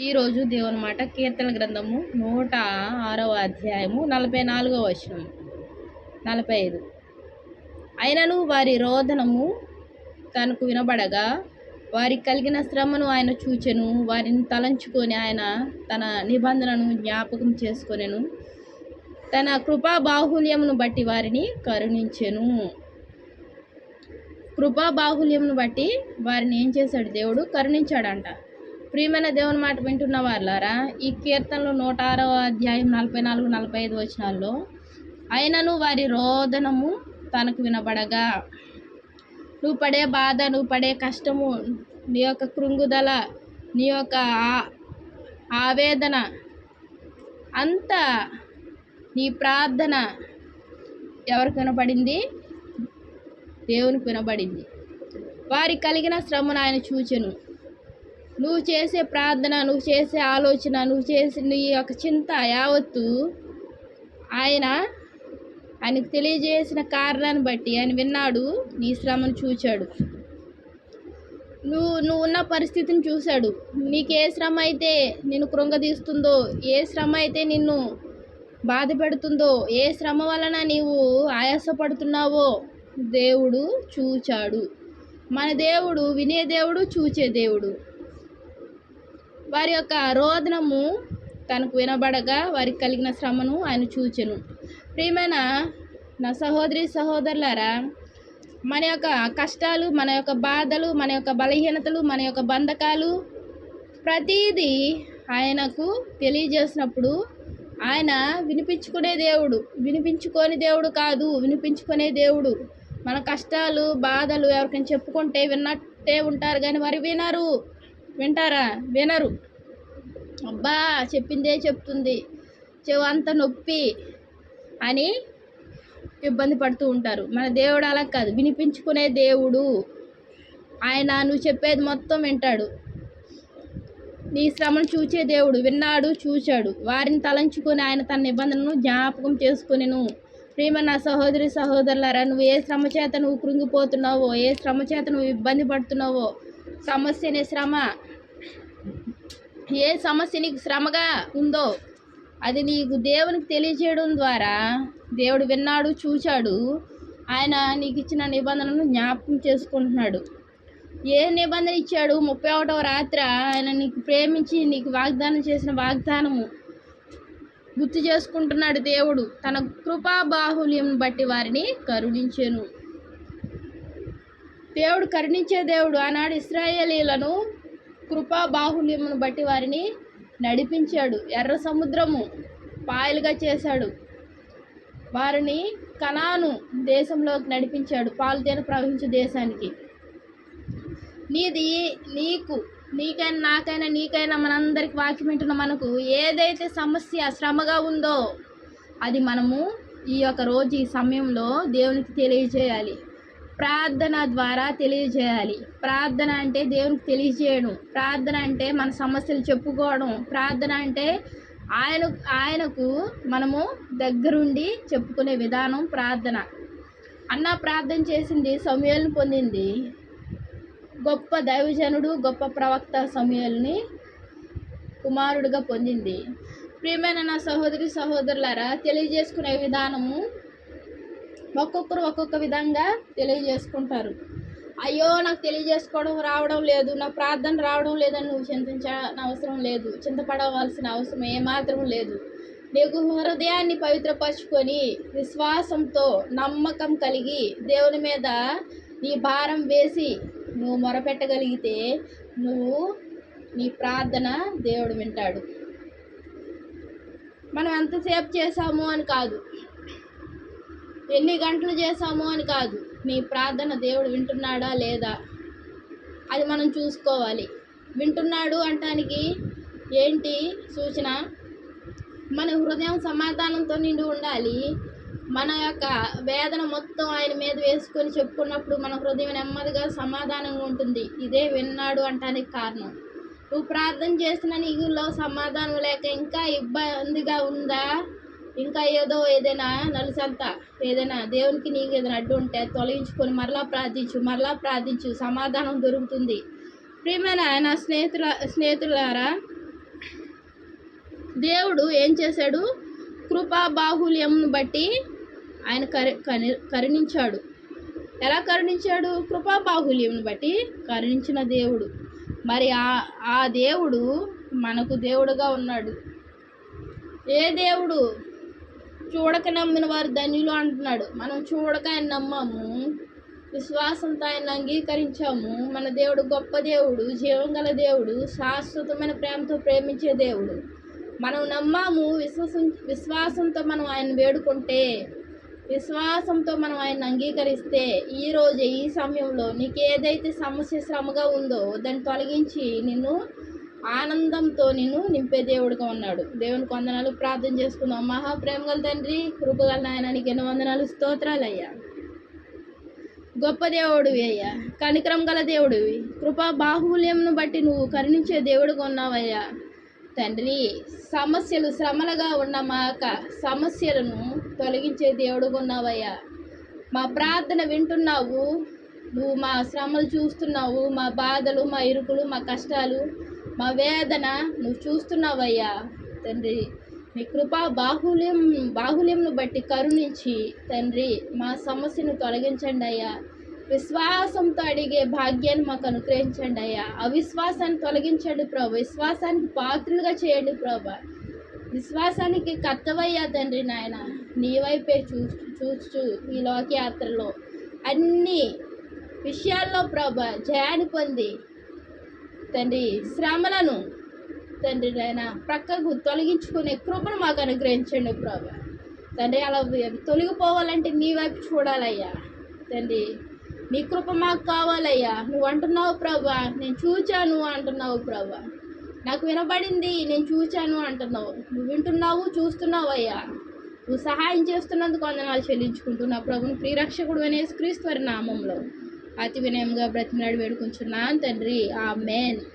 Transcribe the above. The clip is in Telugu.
ఈరోజు దేవుని మాట కీర్తన గ్రంథము నూట ఆరవ అధ్యాయము నలభై నాలుగవ వచనం. నలభై ఐదు. అయినను వారి రోదనము తనకు వినబడగా వారికి కలిగిన శ్రమను ఆయన చూచెను వారిని తలంచుకొని ఆయన తన నిబంధనను జ్ఞాపకం చేసుకొనెను తన కృపా బాహుల్యమును బట్టి వారిని కరుణించెను. కృపా బాహుల్యమును బట్టి వారిని ఏం చేశాడు దేవుడు? కరుణించాడంట. ప్రియమైన దేవుని మాట వింటున్న వాళ్ళారా ఈ కీర్తనలు నూట ఆరవ అధ్యాయం నలభై నాలుగు నలభై ఐదు వచనాల్లో అయినను వారి రోదనము తనకు వినబడగా. నువ్వు పడే బాధ నువ్వు పడే కష్టము నీ యొక్క కృంగుదల నీ యొక్క ఆవేదన అంతా నీ ప్రార్థన ఎవరికి వినబడింది? దేవునికి వినబడింది. వారికి కలిగిన శ్రమను ఆయన చూచెను. నువ్వు చేసే ప్రార్థన నువ్వు చేసే ఆలోచన నువ్వు చేసే నీ యొక్క చింత యావత్తు ఆయన ఆయనకు తెలియజేసిన కారణాన్ని బట్టి ఆయన విన్నాడు నీ శ్రమను చూచాడు. నువ్వు నువ్వు ఉన్న పరిస్థితిని చూశాడు. నీకు ఏ శ్రమ అయితే నిన్ను కృంగదీస్తుందో ఏ శ్రమ అయితే నిన్ను బాధ పెడుతుందో ఏ శ్రమ వలన నీవు ఆయాసపడుతున్నావో దేవుడు చూచాడు. మన దేవుడు వినే దేవుడు చూచే దేవుడు. వారి యొక్క రోదనము తనకు వినబడగా వారికి కలిగిన శ్రమను ఆయన చూచెను. ప్రియమైన నా సహోదరి సహోదరులారా మన యొక్క కష్టాలు మన యొక్క బాధలు మన యొక్క బలహీనతలు మన యొక్క బంధకాలు ప్రతీదీ ఆయనకు తెలియజేసినప్పుడు ఆయన వినిపించుకునే దేవుడు వినిపించుకొని దేవుడు కాదు వినిపించుకునే దేవుడు. మన కష్టాలు బాధలు ఎవరికైనా చెప్పుకుంటే విన్నట్టే ఉంటారు కానీ వారు వినరు. వింటారా? వినరు. అబ్బా చెప్పిందే చెప్తుంది. చెవంత నొప్పి అని ఇబ్బంది పడుతూ ఉంటారు. మన దేవుడు అలా కాదు. వినిపించుకునే దేవుడు. ఆయన నువ్వు చెప్పేది మొత్తం వింటాడు. నీ శ్రమను చూచే దేవుడు. విన్నాడు చూచాడు. వారిని తలంచుకొని ఆయన తన నిబంధనను జ్ఞాపకం చేసుకునేను. ప్రేమ నా సహోదరి సహోదరులారా నువ్వు ఏ శ్రమ చేత నువ్వు కృంగిపోతున్నావో ఏ శ్రమ చేత నువ్వు ఇబ్బంది పడుతున్నావో సమస్యనే శ్రమ ఏ సమస్య నీకు శ్రమగా ఉందో అది నీకు దేవునికి తెలియజేయడం ద్వారా దేవుడు విన్నాడు చూశాడు ఆయన నీకు ఇచ్చిన నిబంధనను జ్ఞాపకం చేసుకుంటున్నాడు. ఏ నిబంధన ఇచ్చాడు? ముప్పై ఒకటవ రాత్రి ఆయన నీకు ప్రేమించి నీకు వాగ్దానం చేసిన వాగ్దానము గుర్తు చేసుకుంటున్నాడు దేవుడు. తన కృపా బాహుల్యం బట్టి వారిని కరుణించెను. దేవుడు కరుణించే దేవుడు. ఆనాడు ఇస్రాయేలీలను కృపా బాహుల్యమును బట్టి వారిని నడిపించాడు. ఎర్ర సముద్రము పాయలుగా చేశాడు. వారిని కణాను దేశంలోకి నడిపించాడు. పాలుతేన ప్రవహించే దేశానికి. నీది నీకు నీకైనా నాకైనా నీకైనా మనందరికి వాక్యం వింటున్న మనకు ఏదైతే సమస్య శ్రమగా ఉందో అది మనము ఈ యొక్క రోజు ఈ సమయంలో దేవునికి తెలియజేయాలి. ప్రార్థన ద్వారా తెలియజేయాలి. ప్రార్థన అంటే దేవునికి తెలియజేయడం. ప్రార్థన అంటే మన సమస్యలు చెప్పుకోవడం. ప్రార్థన అంటే ఆయన ఆయనకు మనము దగ్గరుండి చెప్పుకునే విధానం ప్రార్థన. అన్న ప్రార్థన చేసింది సమయాలను పొందింది. గొప్ప దైవజనుడు గొప్ప ప్రవక్త సమయాల్ని కుమారుడిగా పొందింది. ప్రియమైన నా సహోదరి సహోదరులారా తెలియజేసుకునే విధానము ఒక్కొక్కరు ఒక్కొక్క విధంగా తెలియజేసుకుంటారు. అయ్యో నాకు తెలియజేసుకోవడం రావడం లేదు నా ప్రార్థన రావడం లేదని నువ్వు చింతించాల్సిన అవసరం లేదు చింతపడవలసిన అవసరం ఏమాత్రం లేదు. నీకు హృదయాన్ని పవిత్రపరచుకొని విశ్వాసంతో నమ్మకం కలిగి దేవుని మీద నీ భారం వేసి నువ్వు మొరపెట్టగలిగితే నువ్వు నీ ప్రార్థన దేవుడు వింటాడు. మనం ఎంతసేపు చేసాము అని కాదు. ఎన్ని గంటలు చేసాము అని కాదు. నీ ప్రార్థన దేవుడు వింటున్నాడా లేదా? అది మనం చూసుకోవాలి. వింటున్నాడు అంటానికి ఏంటి సూచన? మన హృదయం సమాధానంతో నిండి ఉండాలి. మన యొక్క వేదన మొత్తం ఆయన మీద వేసుకొని చెప్పుకున్నప్పుడు మన హృదయం నెమ్మదిగా సమాధానంగా ఉంటుంది. ఇదే విన్నాడు అంటానికి కారణం. నువ్వు ప్రార్థన చేసిన నీలో సమాధానం లేక ఇంకా ఇబ్బందిగా ఉందా? ఇంకా ఏదో ఏదైనా నలుసంత ఏదైనా దేవునికి నీకు ఏదైనా అడ్డు ఉంటే తొలగించుకొని మరలా ప్రార్థించు మరలా ప్రార్థించు. సమాధానం దొరుకుతుంది. ప్రియమైన నా స్నేహితుల స్నేహితులారా దేవుడు ఏం చేశాడు? కృపా బాహుల్యంను బట్టి ఆయన కరు కరుణించాడు. ఎలా కరుణించాడు? కృపా బాహుల్యంను బట్టి కరుణించిన దేవుడు. మరి ఆ ఆ దేవుడు మనకు దేవుడుగా ఉన్నాడు. ఏ దేవుడు? చూడక నమ్మిన వారు ధన్యులు అంటున్నాడు. మనం చూడక ఆయన నమ్మాము విశ్వాసంతో ఆయన అంగీకరించాము. మన దేవుడు గొప్ప దేవుడు జీవం గల దేవుడు శాశ్వతమైన ప్రేమతో ప్రేమించే దేవుడు. మనం నమ్మాము విశ్వాసం విశ్వాసంతో మనం ఆయన వేడుకుంటే విశ్వాసంతో మనం ఆయన అంగీకరిస్తే ఈరోజు ఈ సమయంలో నీకు ఏదైతే సమస్య శ్రమగా ఉందో దాన్ని తొలగించి నిన్ను ఆనందంతో నిన్ను నింపే దేవుడుగా ఉన్నాడు. దేవునికి వందనాలు ప్రార్థన చేసుకుందాం. మహాప్రేమ గల తండ్రి కృపగల నాయన నీకు ఎన్నో వందనాలు? స్తోత్రాలయ్యా. గొప్ప దేవుడివి అయ్యా. కనికరం గల దేవుడివి. కృపా బాహుల్యంను బట్టి నువ్వు కరుణించే దేవుడుగా ఉన్నావయ్యా. తండ్రి సమస్యలు శ్రమలుగా ఉన్న మా యొక్క సమస్యలను తొలగించే దేవుడుగా ఉన్నావయ్యా. మా ప్రార్థన వింటున్నావు. నువ్వు మా శ్రమలు చూస్తున్నావు. మా బాధలు మా ఇరుకులు మా కష్టాలు మా వేదన నువ్వు చూస్తున్నావయ్యా తండ్రి. మీ కృపా బాహుల్యం బాహుల్యంను బట్టి కరుణించి తండ్రి మా సమస్యను తొలగించండి అయ్యా విశ్వాసంతో అడిగే భాగ్యాన్ని మాకు అనుగ్రహించండి అయ్యా అవిశ్వాసాన్ని తొలగించండి ప్రభు. విశ్వాసానికి పాత్రలుగా చేయండి ప్రభా. విశ్వాసానికి కర్తవయ్యా తండ్రి నాయన. నీ వైపే చూ చూచు ఈ లోకయాత్రలో అన్ని విషయాల్లో ప్రభ జయాన్ని పొంది తండ్రి శ్రమలను తండ్రి నాయన ప్రక్కకు తొలగించుకునే కృపను మాకు అనుగ్రహించండి ప్రభా. తండ్రి అలా తొలగిపోవాలంటే నీ వైపు చూడాలయ్యా. తండ్రి నీ కృప మాకు కావాలయ్యా. నువ్వు అంటున్నావు ప్రభా నేను చూచాను అంటున్నావు ప్రభా. నాకు వినబడింది నేను చూచాను అంటున్నావు. నువ్వు వింటున్నావు చూస్తున్నావు అయ్యా నువ్వు సహాయం చేస్తున్నందుకు వందనాలు చెల్లించుకుంటున్నా ప్రభుని ప్రియరక్షకుడు అనే క్రీస్తు నామంలో. అతి వినయంగా బ్రతిమలాడి వేడుకొంచున్నాను తండ్రి. ఆ